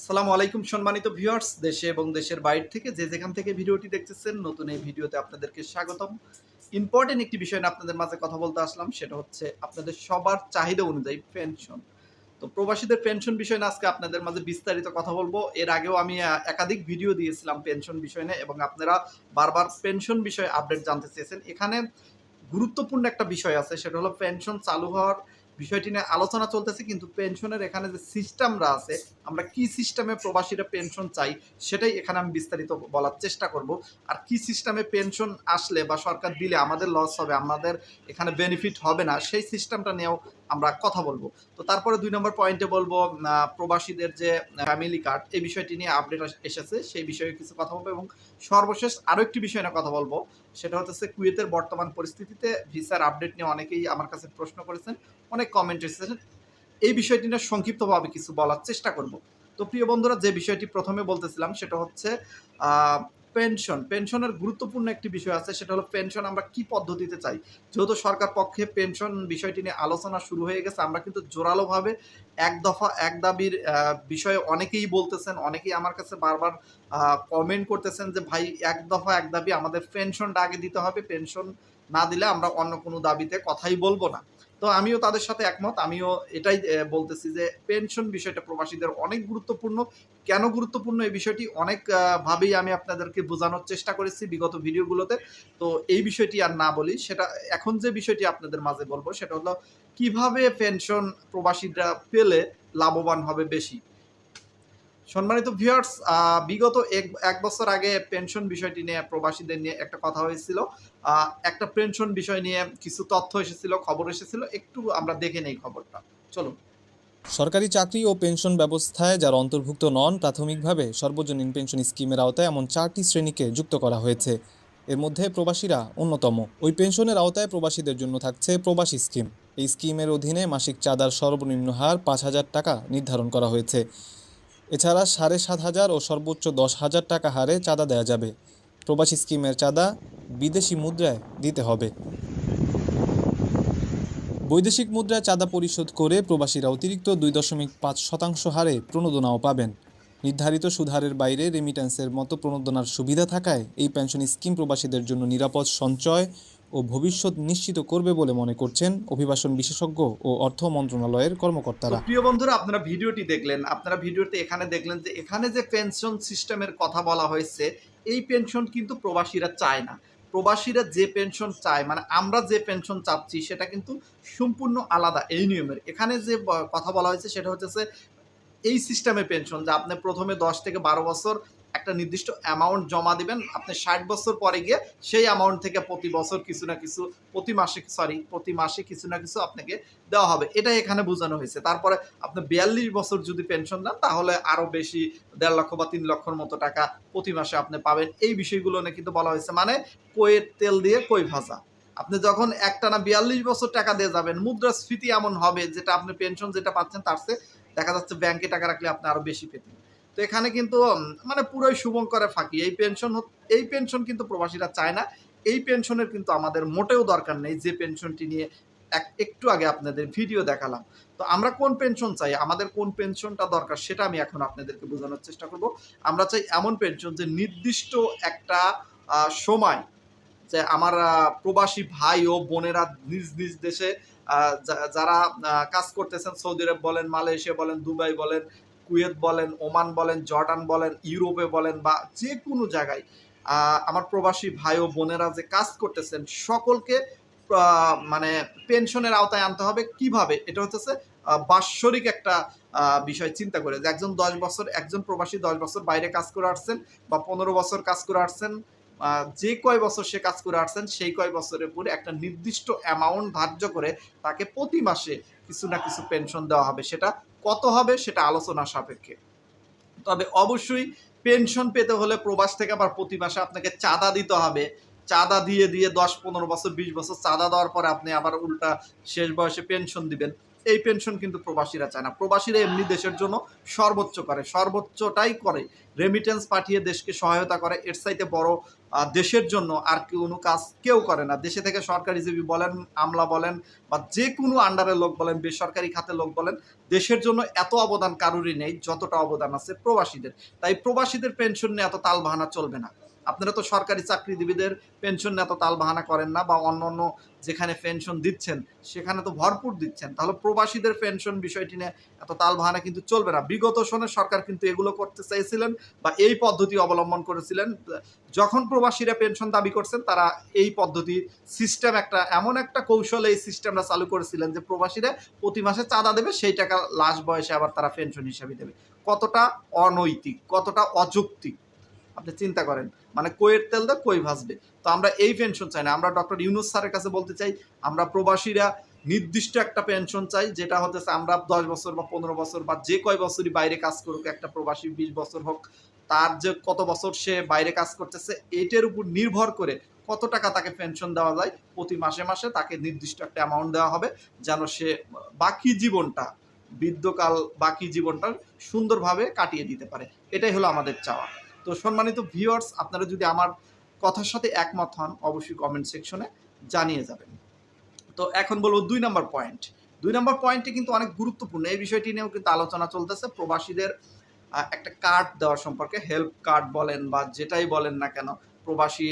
আসসালামু আলাইকুম সম্মানিত ভিউয়ার্স, দেশে এবং দেশের বাইরে থেকে যে যেখান থেকে ভিডিওটি দেখতেছেন, নতুন এই ভিডিওতে আপনাদেরকে স্বাগতম। ইম্পর্টেন্ট একটি বিষয় নিয়ে আপনাদের মাঝে কথা বলতে আসলাম, সেটা হচ্ছে আপনাদের সবার চাহিদা অনুযায়ী পেনশন তো প্রবাসীদের পেনশন বিষয় নিয়ে আজকে আপনাদের মাঝে বিস্তারিত কথা বলব। এর আগেও আমি একাধিক ভিডিও দিয়েছিলাম পেনশন বিষয় নিয়ে, এবং আপনারা বারবার পেনশন বিষয়ে আপডেট জানতে চেয়েছেন। এখানে গুরুত্বপূর্ণ একটা বিষয় আছে, সেটা হলো পেনশন চালু হওয়ার বিষয়টি নিয়ে আলোচনা চলতেছে, কিন্তু পেনশনের এখানে যে সিস্টেমরা আছে, আমরা কি সিস্টেমে প্রবাসীরা পেনশন চাই, সেটাই এখানে আমি বিস্তারিত বলার চেষ্টা করব। আর কি সিস্টেমে পেনশন আসলে বা সরকার দিলে আমাদের লস হবে, আমাদের এখানে বেনিফিট হবে না, সেই সিস্টেমটা নিয়েও আমরা কথা বলব। তো তারপরে দুই নম্বর পয়েন্টে বলব প্রবাসীদের যে ফ্যামিলি কার্ড এই বিষয়টি নিয়ে আপডেট এসেছে, সেই বিষয়ে কিছু কথা বলব এবং সর্বশেষ আরও একটি বিষয় নিয়ে কথা বলব। সেটা হচ্ছে কুয়েতের বর্তমান পরিস্থিতিতে ভিসার আপডেট নিয়ে অনেকেই আমার কাছে প্রশ্ন করেছেন, অনেক কমেন্ট এসেছেন। এই বিষয়টি নিয়ে সংক্ষিপ্তভাবে কিছু বলার চেষ্টা করব। তো প্রিয় বন্ধুরা, যে বিষয়টি প্রথমে বলতেছিলাম সেটা হচ্ছে পেনশন পেনশনের গুরুত্বপূর্ণ একটি বিষয় আছে, সেটা হলো পেনশন আমরা কি পদ্ধতিতে চাই? যেহেতু সরকার পক্ষে পেনশন বিষয়টি নিয়ে আলোচনা শুরু হয়ে গেছে, আমরা কিন্তু জোরালোভাবে এক দফা এক দাবির বিষয়ে অনেকেই বলতেছেন, অনেকেই আমার কাছে বারবার কমেন্ট করতেছেন যে ভাই এক দফা এক দাবি আমাদের পেনশনটা আগে দিতে হবে পেনশন না দিলে আমরা অন্য কোনো দাবিতে কথাই বলব না। তো আমিও তাদের সাথে একমত। আমিও এটাই বলতেছি যে পেনশন বিষয়টা প্রবাসীদের অনেক গুরুত্বপূর্ণ। কেন গুরুত্বপূর্ণ এই বিষয়টি? অনেকভাবেই ভাবেই আমি আপনাদেরকে বোঝানোর চেষ্টা করেছি বিগত ভিডিওগুলোতে। তো এই বিষয়টি আর না বলি, সেটা এখন যে বিষয়টি আপনাদের মাঝে বলব, সেটা হলো কীভাবে পেনশন প্রবাসীরা পেলে লাভবান হবে বেশি? সম্মানিত ভিউয়ার্স বিগত এক এক বছর আগে পেনশন বিষয়টি নিয়ে প্রবাসীদের নিয়ে একটা কথা হয়েছিল। একটা পেনশন বিষয় নিয়ে কিছু তথ্য এসেছিল, খবর এসেছিল, একটু আমরা দেখে নেই খবরটা। চলুন। সরকারি চাকরি ও পেনশন ব্যবস্থায় যারা অন্তর্ভুক্ত নন, প্রাথমিকভাবে সর্বজনীন পেনশন স্কিমের আওতায় এমন চারটি শ্রেণীকে যুক্ত করা হয়েছে। এর মধ্যে প্রবাসীরা অন্যতম। ওই পেনশনের আওতায় প্রবাসীদের জন্য থাকছে প্রবাসী স্কিম এই স্কিমের অধীনে মাসিক চাঁদার সর্বনিম্ন হার পাঁচ হাজার টাকা নির্ধারণ করা হয়েছে। এছাড়া সাড়ে সাত হাজার ও সর্বোচ্চ দশ হাজার টাকা হারে চাঁদা দেওয়া যাবে। প্রবাসী স্কিমের চাঁদা বিদেশি মুদ্রায় দিতে হবে। বৈদেশিক মুদ্রায় চাঁদা পরিশোধ করে প্রবাসীরা অতিরিক্ত দুই দশমিক পাঁচ শতাংশ হারে প্রণোদনাও পাবেন। নির্ধারিত সুধারের বাইরে রেমিট্যান্সের মতো প্রণোদনার সুবিধা থাকায় এই পেনশন স্কিম প্রবাসীদের জন্য নিরাপদ সঞ্চয় ও ভবিষ্যৎ নিশ্চিত করবে বলে মনে করছেন অভিবাসন বিশেষজ্ঞ ও অর্থ মন্ত্রণালয়ের কর্মকর্তারা। প্রিয় বন্ধুরা, আপনারা ভিডিওটি দেখলেন। আপনারা ভিডিওতে এখানে দেখলেন যে এখানে যে পেনশন সিস্টেমের কথা বলা হয়েছে, এই পেনশন কিন্তু প্রবাসীরা চায় না। প্রবাসীরা যে পেনশন চায় মানে আমরা যে পেনশন চাচ্ছি, সেটা কিন্তু সম্পূর্ণ আলাদা, এই নিয়মের। এখানে যে কথা বলা হয়েছে, সেটা হচ্ছে এই সিস্টেমে পেনশন, যে আপনি প্রথমে দশ থেকে বারো বছর একটা নির্দিষ্ট অ্যামাউন্ট জমা দিবেন। আপনি ষাট বছর পরে গিয়ে সেই অ্যামাউন্ট থেকে প্রতি বছর কিছু না কিছু, প্রতি মাসে সরি প্রতি মাসে কিছু না কিছু আপনাকে দেওয়া হবে। এটা এখানে বোঝানো হয়েছে। তারপরে আপনি বিয়াল্লিশ বছর যদি পেনশন দেন তাহলে আরও বেশি দেড় লক্ষ বা তিন লক্ষর মতো টাকা প্রতি মাসে আপনি পাবেন। এই বিষয়গুলো নিয়ে কিন্তু বলা হয়েছে মানে কইয়ের তেল দিয়ে কই ভাজা। আপনি যখন একটানা বিয়াল্লিশ বছর টাকা দিয়ে যাবেন, মুদ্রাস্ফীতি এমন হবে যেটা আপনি পেনশন যেটা পাচ্ছেন, তার চেয়ে দেখা যাচ্ছে ব্যাংকে টাকা রাখলে আপনি আরও বেশি পেতেন। তো এখানে কিন্তু মানে পুরোই শুভঙ্করে ফাঁকি। এই পেনশন এই পেনশন কিন্তু প্রবাসীরা চায় না। এই পেনশনের কিন্তু আমাদের মোটেও দরকার নেই। যে পেনশনটি নিয়ে এক, একটু আগে আপনাদের ভিডিও দেখালাম। তো আমরা কোন পেনশন চাই? আমাদের কোন পেনশনটা দরকার সেটা আমি এখন আপনাদেরকে বোঝানোর চেষ্টা করব। আমরা চাই এমন পেনশন যে নির্দিষ্ট একটা সময় যে আমার প্রবাসী ভাই ও বোনেরা নিজ নিজ দেশে যারা কাজ করতেছেন, সৌদি আরব বলেন, মালয়েশিয়া বলেন, দুবাই বলেন কুয়েত বলেন, ওমান বলেন, জর্ডান বলেন, ইউরোপে বলেন বা যে কোনো জায়গায় আমার প্রবাসী ভাই ও বোনেরা যে কাজ করতেছেন, সকলকে মানে পেনশনের আওতায় আনতে হবে। কীভাবে? এটা হচ্ছে বাৎসরিক একটা বিষয় চিন্তা করে যে একজন দশ বছর, একজন প্রবাসী দশ বছর বাইরে কাজ করে আসছেন বা পনেরো বছর কাজ করে আসছেন যে কয় বছর সে কাজ করে আসছেন, সেই কয় বছরের পরে একটা নির্দিষ্ট অ্যামাউন্ট ধার্য করে তাকে প্রতি মাসে কিছু না কিছু পেনশন দেওয়া হবে। সেটা কত হবে সেটা আলোচনা সাপেক্ষে। তবে অবশ্যই পেনশন পেতে হলে প্রবাস থেকে আবার প্রতি মাসে আপনাকে চাঁদা দিতে হবে। চাঁদা দিয়ে দিয়ে দশ, পনেরো বছর, বিশ বছর চাঁদা দেওয়ার পরে আপনি আবার উল্টা শেষ বয়সে পেনশন দিবেন। এই পেনশন কিন্তু প্রবাসীরা চায় না। প্রবাসীরা এমনি দেশের জন্য সর্বোচ্চ করে, সর্বোচ্চটাই করে। রেমিটেন্স পাঠিয়ে দেশকে সহায়তা করে, এর চাইতে বড় দেশের জন্য আর কোনো কাজ কেউ করে না। দেশে থেকে সরকারিজীবী বলেন, আমলা বলেন বা যে কোনো আন্ডারের লোক বলেন, বেসরকারি খাতের লোক বলেন, দেশের জন্য এত অবদান কারোরই নেই, যতটা অবদান আছে প্রবাসীদের। তাই প্রবাসীদের পেনশন নিয়ে এত তাল বাহানা চলবে না। আপনারা তো সরকারি চাকরিজীবীদের পেনশন নিয়ে এত তাল বাহানা করেন না বা অন্য অন্য যেখানে পেনশন দিচ্ছেন, সেখানে তো ভরপুর দিচ্ছেন। তাহলে প্রবাসীদের পেনশন বিষয়টি নিয়ে এত তাল বাহানা কিন্তু চলবে না। বিগত সনে সরকার কিন্তু এগুলো করতে চাইছিলেন বা এই পদ্ধতি অবলম্বন করেছিলেন। যখন প্রবাসীরা পেনশন দাবি করছেন, তারা এই পদ্ধতি সিস্টেম একটা, এমন একটা কৌশলে এই সিস্টেমটা চালু করেছিলেন যে প্রবাসীরা প্রতি মাসে চাঁদা দেবে, সেই টাকা লাস্ট বয়সে আবার তারা পেনশন হিসাবে দেবে। কতটা অনৈতিক, কতটা অযৌক্তিক। আপনি চিন্তা করেন। মানে কইয়ের তেল দা কই ভাসবে তো আমরা এই পেনশন চাই না। আমরা ডক্টর ইউনুস স্যারের কাছে বলতে চাই, আমরা প্রবাসীরা নির্দিষ্ট একটা পেনশন চাই, যেটা হতেছে আমরা দশ বছর বা পনেরো বছর বা যে কয় বছরই বাইরে কাজ করুক, একটা প্রবাসী বিশ বছর হোক, তার যে কত বছর সে বাইরে কাজ করতেছে, এটার উপর নির্ভর করে কত টাকা তাকে পেনশন দেওয়া যায়, প্রতি মাসে মাসে তাকে নির্দিষ্ট একটা অ্যামাউন্ট দেওয়া হবে, যেন সে বাকি জীবনটা, বৃদ্ধকাল বাকি জীবনটা সুন্দরভাবে কাটিয়ে দিতে পারে। এটাই হলো আমাদের চাওয়া। তো সম্মানিত ভিউয়ার্স আপনারা যদি আমার কথার সাথে একমত হন, অবশ্যই কমেন্ট সেকশনে জানিয়ে যাবেন। তো এখন বলব দুই নম্বর পয়েন্ট দুই নম্বর পয়েন্টটি কিন্তু অনেক গুরুত্বপূর্ণ। এই বিষয়টি নিয়েও কিন্তু আলোচনা চলতেছে। প্রবাসীদের একটা কার্ড দেওয়া সম্পর্কে হেল্প কার্ড বলেন বা যেটাই বলেন না কেন, প্রবাসী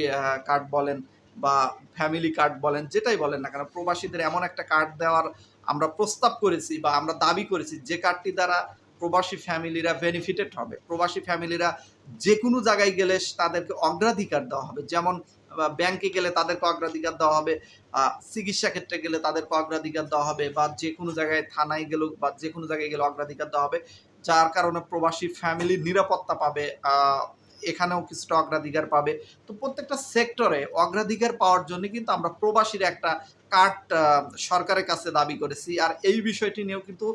কার্ড বলেন বা ফ্যামিলি কার্ড বলেন, যেটাই বলেন না কেন, প্রবাসীদের এমন একটা কার্ড দেওয়ার আমরা প্রস্তাব করেছি বা আমরা দাবি করেছি যে কার্ডটি দ্বারা প্রবাসী ফ্যামিলিরা বেনিফিটেড হবে। প্রবাসী ফ্যামিলিরা যে কোনো জায়গায় গেলে তাদেরকে অগ্রাধিকার দেওয়া হবে। যেমন ব্যাংকে গেলে তাদেরকে অগ্রাধিকার দেওয়া হবে চিকিৎসা ক্ষেত্রে গেলে তাদেরকে অগ্রাধিকার দেওয়া হবে বা যে কোনো জায়গায় থানায় গেলেও বা যে কোনো জায়গায় গেলে অগ্রাধিকার দেওয়া হবে, যার কারণে প্রবাসী ফ্যামিলির নিরাপত্তা পাবে এখানেও কিছুটা অগ্রাধিকার পাবে। তো প্রত্যেকটা সেক্টরে অগ্রাধিকার পাওয়ার জন্য কিন্তু আমরা প্রবাসীর একটা কার্ড সরকারের কাছে দাবি করেছি। আর এই বিষয়টি নিয়েও কিন্তু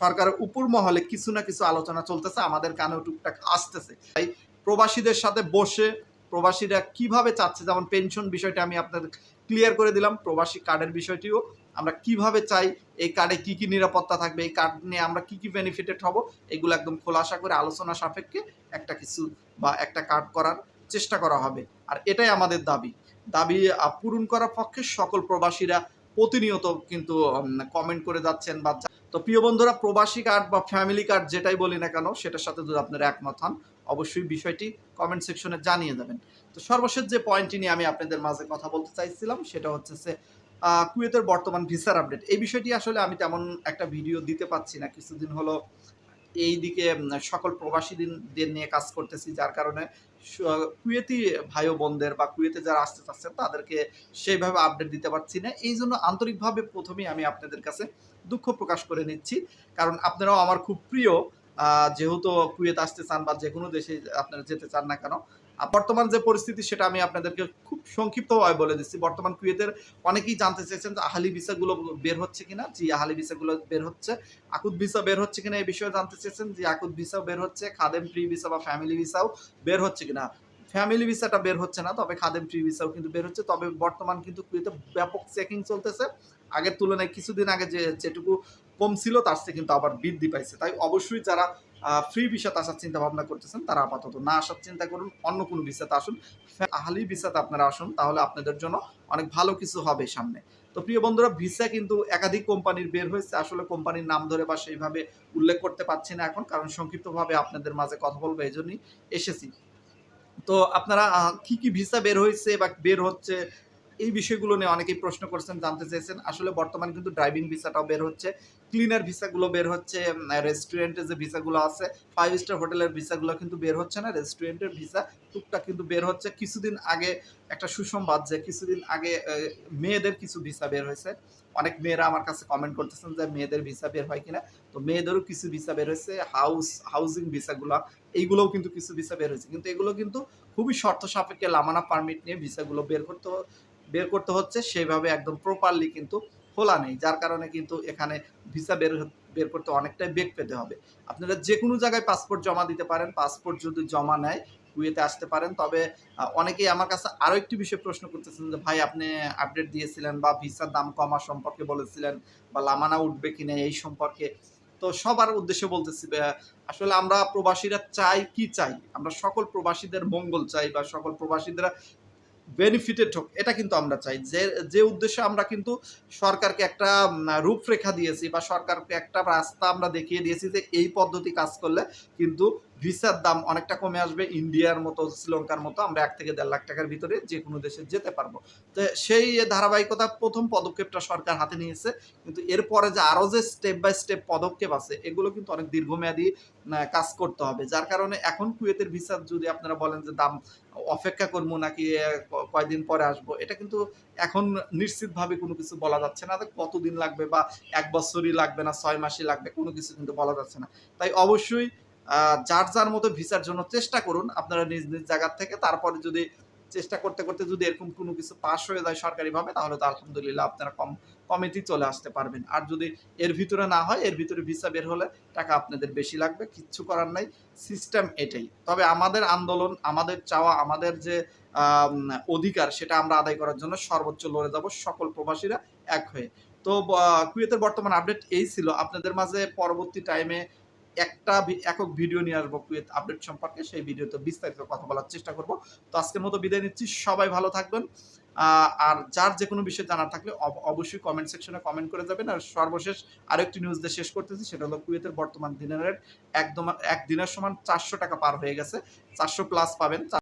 সরকারের উপর মহলে কিছু না কিছু আলোচনা চলতেছে, আমাদের কানেও টুকটাক আসতেছে। তাই প্রবাসীদের সাথে বসে প্রবাসীরা কীভাবে চাচ্ছে, যেমন পেনশন বিষয়টা আমি আপনাদের ক্লিয়ার করে দিলাম, প্রবাসী কার্ডের বিষয়টিও। আমরা কীভাবে চাই, এই কার্ডে কি কি নিরাপত্তা থাকবে, এই কার্ড নিয়ে আমরা কি কি বেনিফিটেড হব, এগুলো একদম খোলাসা করে আলোচনা সাপেক্ষে একটা কিছু বা একটা কার্ড করার চেষ্টা করা হবে। আর এটাই আমাদের দাবি। দাবি পূরণ করার পক্ষে সকল প্রবাসীরা প্রতিনিয়ত কিন্তু কমেন্ট করে যাচ্ছেন বা তো প্রিয় বন্ধুরা, প্রবাসী কার্ড বা ফ্যামিলি কার্ড যেটাই বলি না কেন, সেটার সাথে যদি আপনারা একমত হন, অবশ্যই বিষয়টি কমেন্ট সেকশনে জানিয়ে দেবেন। তো সর্বশেষ যে পয়েন্টটি নিয়ে আমি আপনাদের মাঝে কথা বলতে চাইছিলাম, সেটা হচ্ছে যে কুয়েতের বর্তমান ভিসার আপডেট এই বিষয়টি আসলে আমি তেমন একটা ভিডিও দিতে পাচ্ছি না। কিছুদিন হলো এই দিকে সকল প্রবাসীদের নিয়ে কাজ করতেছি, যার কারণে কুয়েতি ভাই বোনদের বা কুয়েতে যারা আসতে চাচ্ছেন তাদেরকে সেইভাবে আপডেট দিতে পারছি না। এই জন্য আন্তরিকভাবে প্রথমেই আমি আপনাদের কাছে দুঃখ প্রকাশ করে নিচ্ছি। কারণ আপনারাও আমার খুব প্রিয় যেহেতু কুয়েত আসতে চান বা যে কোনো দেশে আপনারা যেতে চান না কেন বর্তমান যে পরিস্থিতি সেটা আমি আপনাদেরকে খুব সংক্ষিপ্তভাবে বলে দিচ্ছি। বর্তমান কুয়েতের অনেকেই জানতে চেয়েছেন যে আহালি ভিসাগুলো বের হচ্ছে কিনা, জি, আহালি ভিসাগুলো বের হচ্ছে। আকুদ ভিসা বের হচ্ছে কিনা এই বিষয়ে জানতে চেয়েছেন যে আকুদ ভিসাও বের হচ্ছে, খাদেম ফ্রি ভিসা বা ফ্যামিলি ভিসাও বের হচ্ছে কিনা। ফ্যামিলি ভিসাটা বের হচ্ছে না, তবে খাদেম ফ্রি ভিসাও কিন্তু বের হচ্ছে। তবে বর্তমান কিন্তু কুয়েতে ব্যাপক চেকিং চলতেছে। আগের তুলনায় কিছুদিন আগে যে, যেটুকু কম ছিল, তার চেয়ে কিন্তু আবার বৃদ্ধি পাইছে। তাই অবশ্যই যারা ফ্রি ভিসাতে আসার চিন্তা ভাবনা করতেছেন, তারা আপাতত না আসার চিন্তা করুন, অন্য কোনো ভিসাতে আসুন। আহালি ভিসাতে আপনারা আসুন, তাহলে আপনাদের জন্য অনেক ভালো কিছু হবে সামনে। তো প্রিয় বন্ধুরা ভিসা কিন্তু একাধিক কোম্পানির বের হয়েছে, আসলে কোম্পানির নাম ধরে বা সেইভাবে উল্লেখ করতে পারছি না এখন, কারণ সংক্ষিপ্তভাবে আপনাদের মাঝে কথা বলব এই জন্যই এসেছি। তো আপনারা কি কি ভিসা বের হয়েছে বা বের হচ্ছে এই বিষয়গুলো নিয়ে অনেকেই প্রশ্ন করছেন, জানতে চেয়েছেন। আসলে বর্তমানে কিন্তু ড্রাইভিং ভিসাটাও বের হচ্ছে। ক্লিনার ভিসাগুলো বের হচ্ছে রেস্টুরেন্টের যে ভিসাগুলো আছে ফাইভ স্টার হোটেলের ভিসাগুলো কিন্তু বের হচ্ছে না রেস্টুরেন্টের ভিসা টুকটাক কিন্তু বের হচ্ছে। কিছুদিন আগে একটা সুসংবাদ যে কিছুদিন আগে মেয়েদের কিছু ভিসা বের হয়েছে। অনেক মেয়েরা আমার কাছে কমেন্ট করতেছেন যে মেয়েদের ভিসা বের হয় কিনা। তো মেয়েদেরও কিছু ভিসা বের হয়েছে হাউস হাউজিং ভিসাগুলো, এইগুলোও কিন্তু কিছু ভিসা বের হয়েছে। কিন্তু এগুলো কিন্তু খুবই শর্ত সাপেক্ষে লামানা পারমিট নিয়ে ভিসাগুলো বের করতে বের করতে হচ্ছে, সেইভাবে একদম প্রপারলি কিন্তু খোলা নেই। যার কারণে কিন্তু এখানে ভিসা বের বের করতে অনেকটাই বেগ পেতে হবে। আপনারা যে কোনো জায়গায় পাসপোর্ট জমা দিতে পারেন পাসপোর্ট যদি জমা নেয়, কুয়েতে আসতে পারেন। তবে অনেকেই আমার কাছে আরও একটি বিষয় প্রশ্ন করতেছেন যে, ভাই, আপনি আপডেট দিয়েছিলেন বা ভিসার দাম কমা সম্পর্কে বলেছিলেন বা লামানা উঠবে কিনা এই সম্পর্কে? তো সবার উদ্দেশ্যে বলতেছি আসলে আমরা প্রবাসীরা চাই কি চাই? আমরা সকল প্রবাসীদের মঙ্গল চাই বা সকল প্রবাসীদের বেনিফিটেড হোক, এটা কিন্তু আমরা চাই। যে যে উদ্দেশ্যে আমরা কিন্তু সরকারকে একটা রূপরেখা দিয়েছি বা সরকারকে একটা রাস্তা আমরা দেখিয়ে দিয়েছি যে এই পদ্ধতি কাজ করলে কিন্তু ভিসার দাম অনেকটা কমে আসবে, ইন্ডিয়ার মতো, শ্রীলঙ্কার মতো, আমরা এক থেকে দেড় লাখ টাকার ভিতরে যে কোনো দেশে যেতে পারব। তো সেই ধারাবাহিকতা প্রথম পদক্ষেপটা সরকার হাতে নিয়েছে, কিন্তু এরপরে যে আরও যে স্টেপ বাই স্টেপ পদক্ষেপ আছে, এগুলো কিন্তু অনেক দীর্ঘমেয়াদী কাজ করতে হবে। যার কারণে এখন কুয়েতের ভিসার যদি আপনারা বলেন যে দাম অপেক্ষা করব নাকি কয়দিন পরে আসব, এটা কিন্তু এখন নিশ্চিতভাবে কোনো কিছু বলা যাচ্ছে না কতদিন লাগবে বা এক বছরই লাগবে না, ছয় মাসই লাগবে, কোনো কিছু কিন্তু বলা যাচ্ছে না। তাই অবশ্যই যার যার মতো ভিসার জন্য চেষ্টা করুন আপনারা নিজ নিজ জায়গার থেকে। তারপরে যদি চেষ্টা করতে করতে যদি এরকম কোনো কিছু পাস হয়ে যায় সরকারিভাবে, তাহলে তো আলহামদুলিল্লাহ আপনারা কম, কমিটি চলে আসতে পারবেন। আর যদি এর ভিতরে না হয়, এর ভিতরে ভিসা বের হলে টাকা আপনাদের বেশি লাগবে, কিচ্ছু করার নাই। সিস্টেম এটাই। তবে আমাদের আন্দোলন, আমাদের চাওয়া, আমাদের যে অধিকার, সেটা আমরা আদায় করার জন্য সর্বোচ্চ লড়ে যাব সকল প্রবাসীরা এক হয়ে। তো কুয়েতের বর্তমান আপডেট এই ছিল। আপনাদের মাঝে পরবর্তী টাইমে একটা একক ভিডিও নিয়ে আসব কুয়েত আপডেট সম্পর্কে, সেই ভিডিওতে বিস্তারিত কথা বলার চেষ্টা করব। তো আজকের মতো বিদায় নিচ্ছি, সবাই ভালো থাকবেন। আর যার যে কোনো বিষয়ে জানার থাকলে অব- অবশ্যই কমেন্ট সেকশনে কমেন্ট করে যাবেন। আর সর্বশেষ আরেকটি নিউজ দিয়ে শেষ করতেছি, সেটা হলো কুয়েতের বর্তমান দিনের রেট একদম, এক দিনের সমান চারশো টাকা পার হয়ে গেছে। চারশো প্লাস পাবেন।